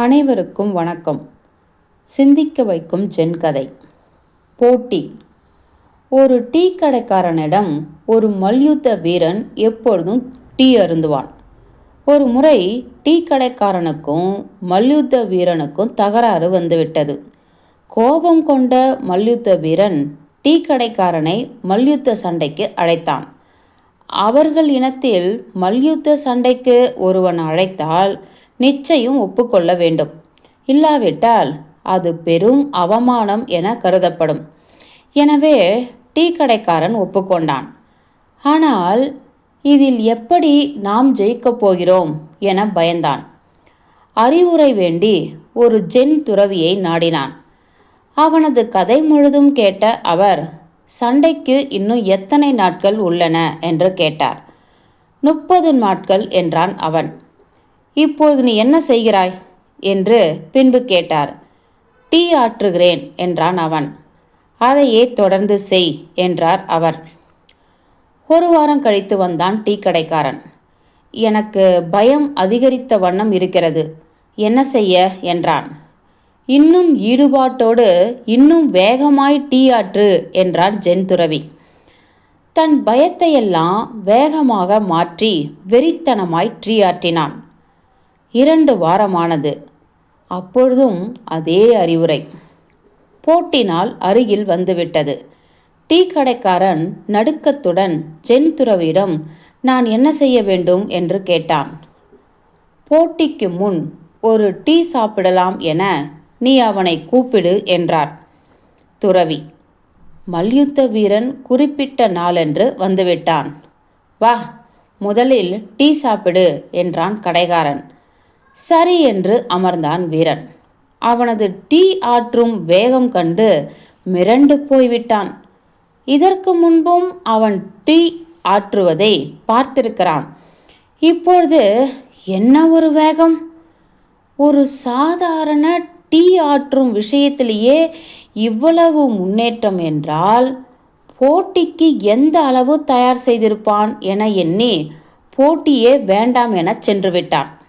அனைவருக்கும் வணக்கம். சிந்திக்க வைக்கும் ஜென் கதை. போட்டி. ஒரு டீ கடைக்காரனிடம் ஒரு மல்யுத்த வீரன் எப்பொழுதும் டீ அருந்துவான். ஒரு முறை டீ கடைக்காரனுக்கும் மல்யுத்த வீரனுக்கும் தகராறு வந்துவிட்டது. கோபம் கொண்ட மல்யுத்த வீரன் டீ கடைக்காரனை மல்யுத்த சண்டைக்கு அழைத்தான். அவர்கள் இனத்தில் மல்யுத்த சண்டைக்கு ஒருவன் அழைத்தால் நிச்சயம் ஒப்புக்கொள்ள வேண்டும். இல்லாவிட்டால் அது பெரும் அவமானம் என கருதப்படும். எனவே டீ கடைக்காரன் ஒப்புக்கொண்டான். ஆனால் இதில் எப்படி நாம் ஜெயிக்கப் போகிறோம்? என பயந்தான். அறிவுரை வேண்டி ஒரு ஜென் துறவியை நாடினான். அவனது கதை முழுதும் கேட்ட அவர் சண்டைக்கு இன்னும் எத்தனை நாட்கள் உள்ளன? என்று கேட்டார். முப்பது நாட்கள் என்றான் அவன். இப்பொழுது நீ என்ன செய்கிறாய்? என்று பின்பு கேட்டார். டீ ஆற்றுகிறேன் என்றான் அவன். அதையே தொடர்ந்து செய் என்றார் அவர். ஒரு வாரம் கழித்து வந்தான் டீ கடைக்காரன். எனக்கு பயம் அதிகரித்த வண்ணம் இருக்கிறது. என்ன செய்ய? என்றான். இன்னும் ஈடுபாட்டோடு இன்னும் வேகமாய் டீ ஆற்று என்றார் ஜென் துறவி. தன் பயத்தையெல்லாம் வேகமாக மாற்றி வெறித்தனமாய் டீ ஆற்றினான். இரண்டு வாரமானது. அப்பொழுதும் அதே அறிவுரை. போட்டி நாள் அருகில் வந்துவிட்டது. டீ கடைக்காரன் நடுக்கத்துடன் ஜென் துறவியிடம் நான் என்ன செய்ய வேண்டும்? என்று கேட்டான். போட்டிக்கு முன் ஒரு டீ சாப்பிடலாம் என நீ அவனை கூப்பிடு என்றார். துறவி. மல்யுத்த வீரன் குறிப்பிட்ட நாளென்று வந்துவிட்டான். வா முதலில் டீ சாப்பிடு என்றான் கடைகாரன் சரி என்று அமர்ந்தான் வீரன். அவனது டீ ஆற்றும் வேகம் கண்டு மிரண்டு போய்விட்டான். இதற்கு முன்பும் அவன் டீ ஆற்றுவதை பார்த்திருக்கிறான். இப்பொழுது என்ன ஒரு வேகம்? ஒரு சாதாரண டீ ஆற்றும் விஷயத்திலேயே இவ்வளவு முன்னேற்றம் என்றால் போட்டிக்கு எந்த அளவு தயார் செய்திருப்பான் என எண்ணி போட்டியே வேண்டாம் என சென்று விட்டான்